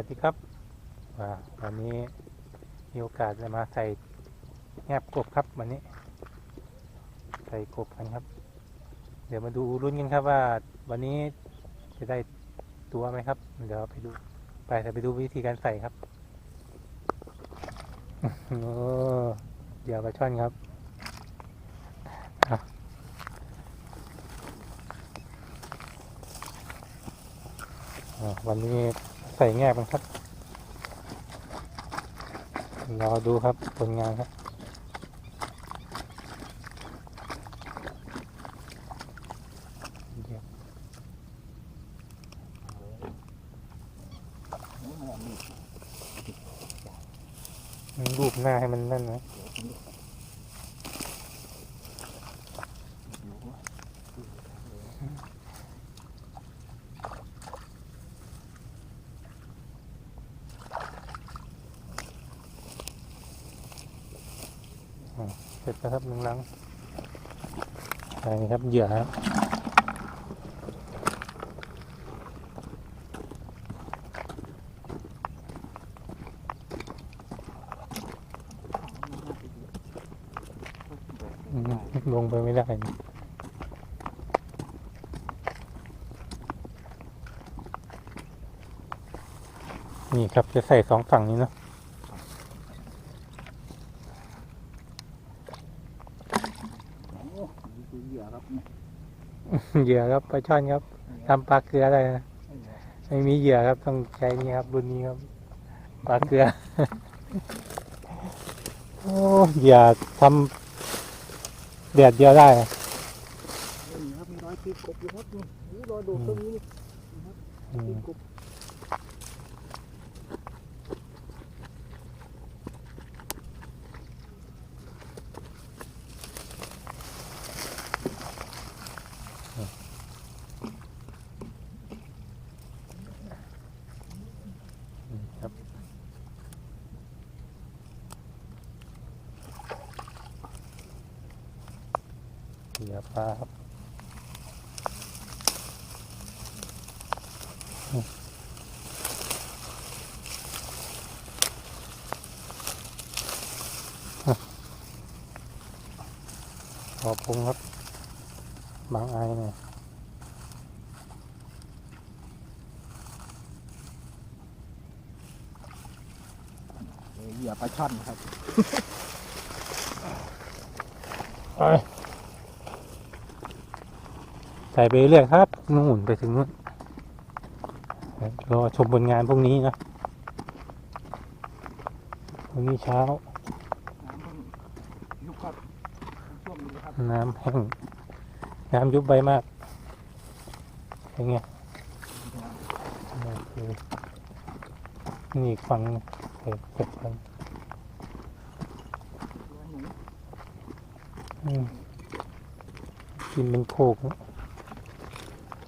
วัสดีครับว่าวันนี้มีโอกาสจะมาใส่แงบกบครับวันนี้ ใส่กบกันครับ เดี๋ยวมาดูรุ่นกันครับว่า วันนี้จะได้ตัวไหมครับ เดี๋ยวไปดู ไปแต่ไปดูวิธีการใส่ครับโอ้เดี๋ยวปลาช่อนครับวันนี้ ใส่แงบกันครับรอดูครับผลงานครับมันรูปหน้าให้มันนั่นนะ ร็จแล้วครับหนึ่งลังใช่ครับเหยื่อครับลงไปไม่ได้ นี่ครับจะใส่สองฝั่งนี้เนาะ โอ้นี่คือเหยื่อครับเนี่ย เหยื่อครับปลาช่อนครับทำปลาเกลือได้นะไม่มีเหยื่อครับต้องใช้นี่ครับรุ่นนี้ครับปลาเกลือ โอ้เหยื่อทำแดดเดียวได้นี่ครับมีรอยตีนกบอยู่ครับนี่โอ้รอยโดดตรงนี้นี่อืตีมนกบครับ ครับอืมอะขอปรุงครับ บางไอ้หน่อยเหยื่อปลาช่อนครับ ไป ใส่ไปเรื่อยครับนู่นไปถึงนู่นรอชมผลงานพวกนี้นะพรุ่งนี้เช้า น้ำแห้งน้ำยุบใบมากเป็นไงนี่อีกฝั่งเก็บเก็บกันกินเป็นโคกนะ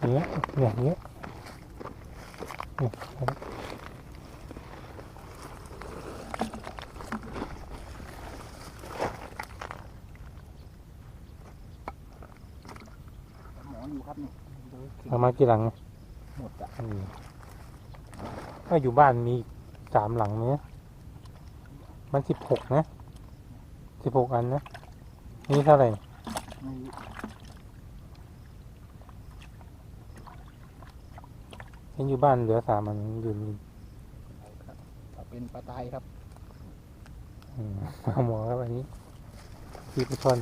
เนี้ยเนี่ยเนี้ยเนี่ยครับหมออยู่ครับนี่ดูเอามากี่หลังเนี่ยหมดอะอืมก็อยู่บ้านมีสามหลังเนี้ยมันสิบหกนะสิบหกอันนะนี่เท่าไหร่ไม่รู้ ฉันอยู่บ้านเหลือสามอันอยู่นี่ครับเอาเป็นปลาตายครับอืมเอาหมอครับอันนี้ที่ปลาช่อน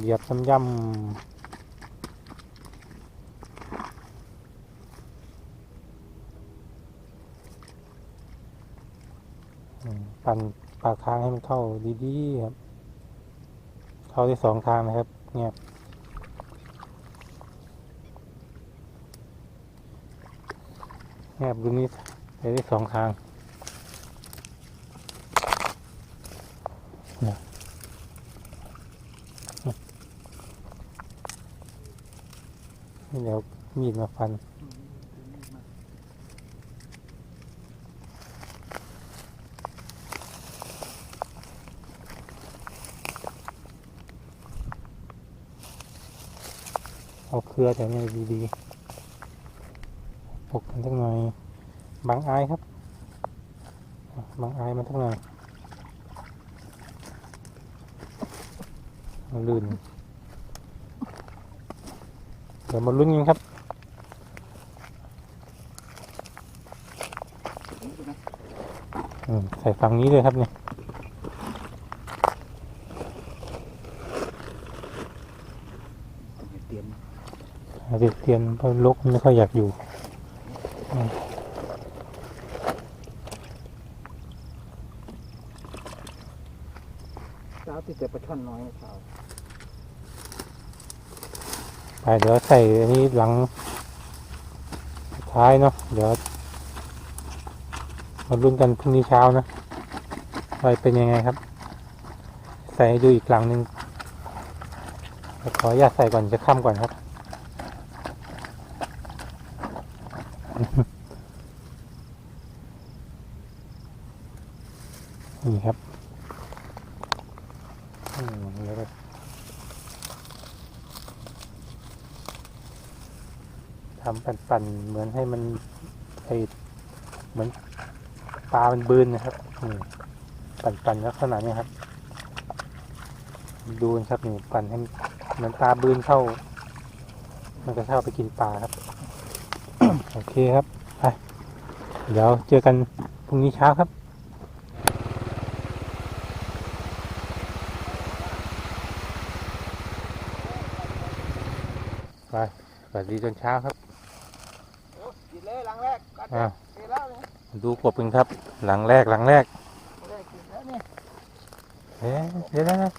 เหยียบซ้ำย่ำอืมปั่น ปากทางให้มันเข้าดีๆครับ เข้าได้สองทางนะครับ เงียบแอบดูนี้ไปได้สองทางนี่ยนี่เดี๋ยวมีดมาฟัน อ เครือแต่เนี่ยดีๆปกกันสักหน่อยบางอายครับบางอายมันสักหน่อยลื่นเดี๋ยวมาลุ้นกันครับอืมใส่ฝั่งนี้เลยครับเนี่ยม อาจจะเตรียมเพราะลกไม่ค่อยอยากอยู่เช้าที่เจอปลาช่อนน้อยเช้าไปเดี๋ยวใส่อันนี้หลังสุดท้ายเนาะเดี๋ยวมาลุ้นกันพรุ่งนี้เช้านะว่าเป็นยังไงครับ ใส่ให้ดูอีกหลังหนึ่งแต่ขออนุญาตใส่ก่อนจะค่ำก่อนครับ นี่ครับแล้วก็ทำปั่นๆ เหมือนให้มันไอเหมือนปลามันบืนนะครับอืมปั่นๆลักษณะนี้ครับ ดูนะครับนี่ปั่นให้มันเหมือนปลาบืนเข้า มันก็เข้าไปกินปลาครับ โอเคครับไปเดี๋ยวเจอกันพรุ่งนี้เช้าครับไปสวัสดีตอนเช้าครับกินเลยหลังแรกกัดอ่ากินแล้วเนี่ยดูกบกันครับ หลังแรกหลังแรกได้กินแล้วเนี่ยเอ๊ะเดี๋ยวนะนะ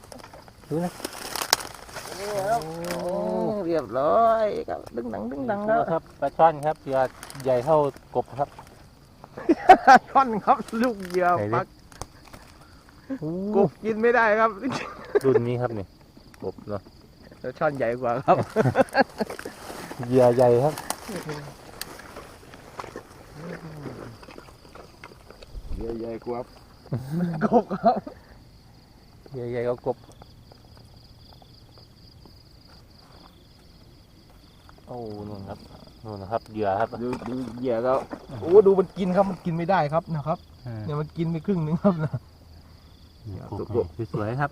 ดูนะนี่ครับโอ้เรียบร้อยครับดึงดังดึงดังแล้วครับปลาช่อนครับเหยื่อใหญ่เท่ากบครับช่อนครับลูกเหยื่อไหนดิปักอู้กบกินไม่ได้ครับรุ่นนี้ครับนี่กบเนาะแต่ช่อนใหญ่กว่าครับเหยื่อใหญ่ครับเหยื่อใหญ่กว่ากบครับเหยื่อใหญ่กว่ากบ โอ้นู่นครับนู่นนะครับเหยื่อครับดูดูเหยื่อครับโอ้ดูมันกินครับมันกินไม่ได้ครับนะครับอืมเนี่ยมันกินไปครึ่งหนึงครับนะกบนี่สวยๆครับ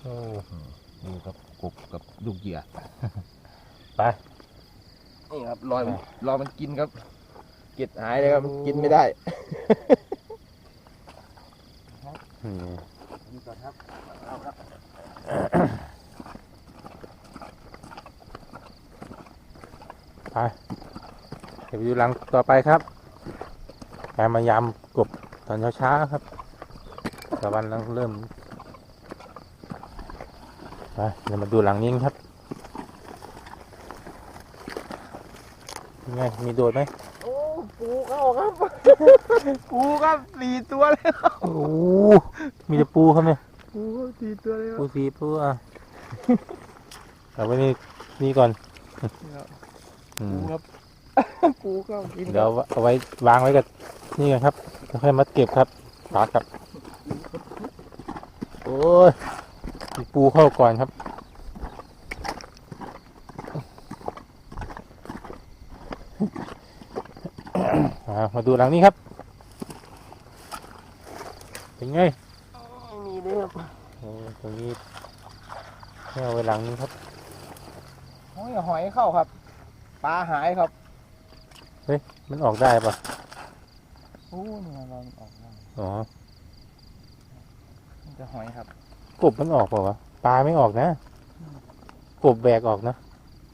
โอ้นี่ครับกบกับลูกเหยื่อไปนี่ครับรอยมันรอยมันกินครับเกล็ดหายเลยครับมันกินไม่ได้อืมนี่ก่อนครับเอาครับ เดี๋ยวไปดูหลังต่อไปครับการมายามกบตอนเช้าๆครับตะวันเริ่มไปเดี๋ยวมาดูหลังนี้กันครับยังไงมีโดดไหมโอ้ปูเข้าครับ ปูครับสี่ตัวเลยครับโอ้โหมีแต่ปูครับเนี่ยปูสี่ตัวเลยครัปูบสีปูอะเอาไว้นี่นี่ก่อนอืปูมครับ ปูเข้ากินเดี๋ยวเอาไว้วางไว้กับนี่กันครับแล้วค่อยมาเก็บครับปากครับ โอ้ยมีปูเข้าก่อนครับอ่ามาดูหลังนี้ครับ เป็นไงมีเลยครับโอ้ตรงนี้ให้เอาไว้หลังนี้ครับโอ้ยหอยเข้าครับ ปลาหายครับ มันออกได้ปะโอ้เนี่ยเราออกมาอ๋อมันจะหอยครับ กบมันออกเปล่าวะ ปลาไม่ออกนะ กบแบกออกนะ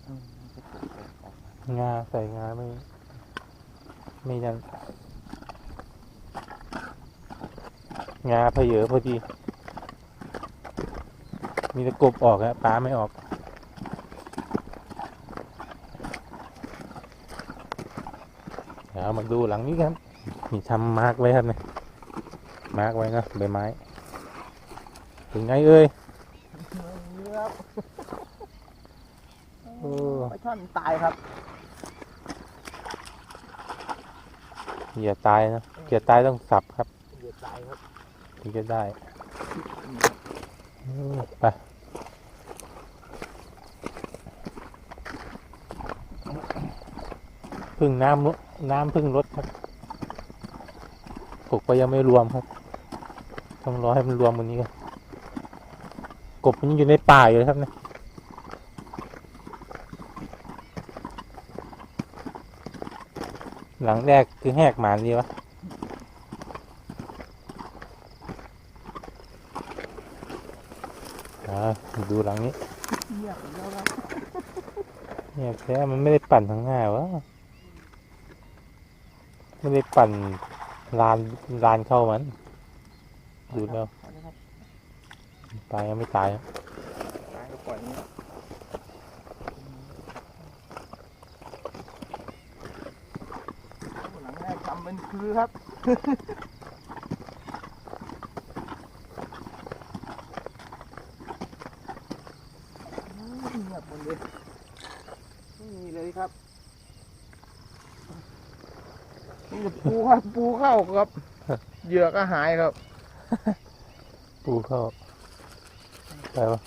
อืมมันจะเกิดออกมางาใส่งาไม่ ไม่นั่นงาเพเยอพอดี มีแต่กบออกอะปลาไม่ออกามาดูหลังนี้ครับ มีทำมาร์กไว้ครับเนี่ยมาร์กไว้นะใบไม้ ถึงไงเอ้ยโอ้ไม่ท่อนตายครับอย่าตายนะอย่าตายต้องสับครับอย่าตายครับถึงจะได้ไปพึ่งน้ำลุก น้ำพึ่งลดครับกบก็ยังไม่รวมครับ ต้องรอให้มันรวมกวันนี้ก่อนกบมันยังอยู่ในป่าอยู่เลยครับเนี่ยหลังแรกคือแหกหมานดีวะอ่าดูหลังนี้เงียบแล้วครับเนี่ยแท้มันไม่ได้ปั่นทางหน้าวะ ไม่ได้ปั่นลานลานเข้ามัน ดูแล้วตายยังไม่ตายครับตายก็ปล่อยนี้หลังแรกจำเป็นคือครับ เงียบหมดเลยไม่มีเลยครับ นี่จะ ปูครับปูเข้าครับ เหยื่อก็หายครับ ปูเข้าไปวะ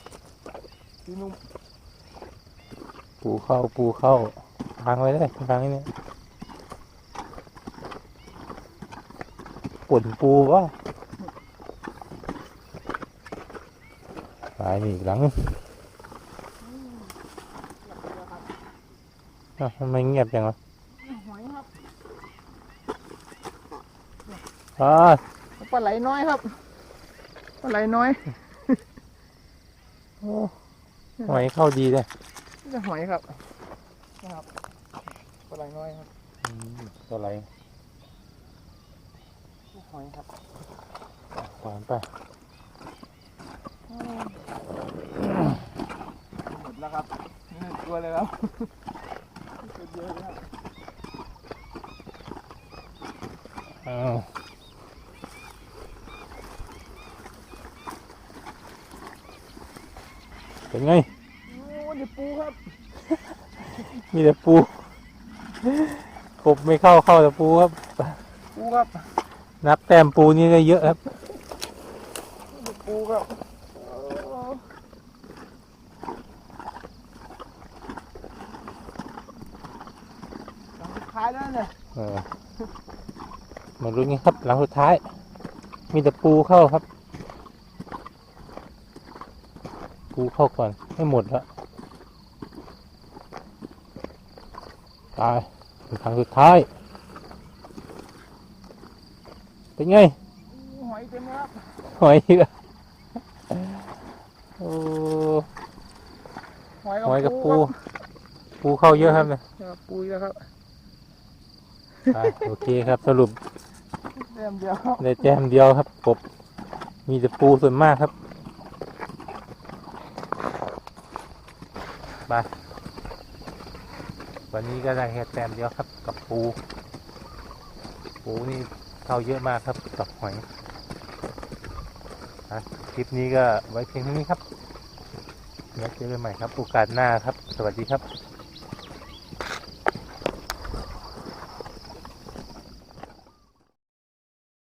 พี่นุ่มปูเข้าปูเข้าทางไว้เลยทางนี้เนี่ยป่นปูวะตายนี่อีกหลังนึงอ้าวทำไมเงียบจังวะ หอยครับ อ่าปลาไหลน้อยครับปลาไหลน้อยโอ้หอยเข้าดีเลยนี่จะหอยครับนะครับปลาไหลน้อยครับอืมตัวอะไรหอยครับหวานไปหมดแล้วครับนี่หนึ่งตัวเลยครับตัวเดียวเลยครับอ้าว เป็นไงโอ้เดี๋ยวปูครับ มีแต่ปูกบไม่เข้าเข้าแต่ปูครับ ปูครับ นับแต้มปูนี่ก็เยอะครับเดี๋ยวปูครับโอ้หลังสุดท้ายแล้วเนี่ยเออมาลุ้นกันครับหลังสุดท้าย มีแต่ปูเข้าครับ ปูเข้าก่อนให้หมดแล้วตายเป็นครั้งสุดท้าย เป็นไง หอยเต็มแล้วครับหอยอีกแล้วโอ้หอยหอยกับปูครับปูเข้าเยอะครับเนี่ยครับปูอีกแล้วครับอะโอเคครับสรุปเต็มเดียวครับได้แต้มเดียวครับกบมีแต่ปูส่วนมากครับ ไปวันนี้ก็ได้แค่แต้มเดียวครับกับปู ปูนี่เข้าเยอะมากครับกับหอยคลิปนี้ก็ไว้เพียงเท่านี้ครับแล้วเจอกันใหม่ครับโอกาสหน้าครับ สวัสดีครับ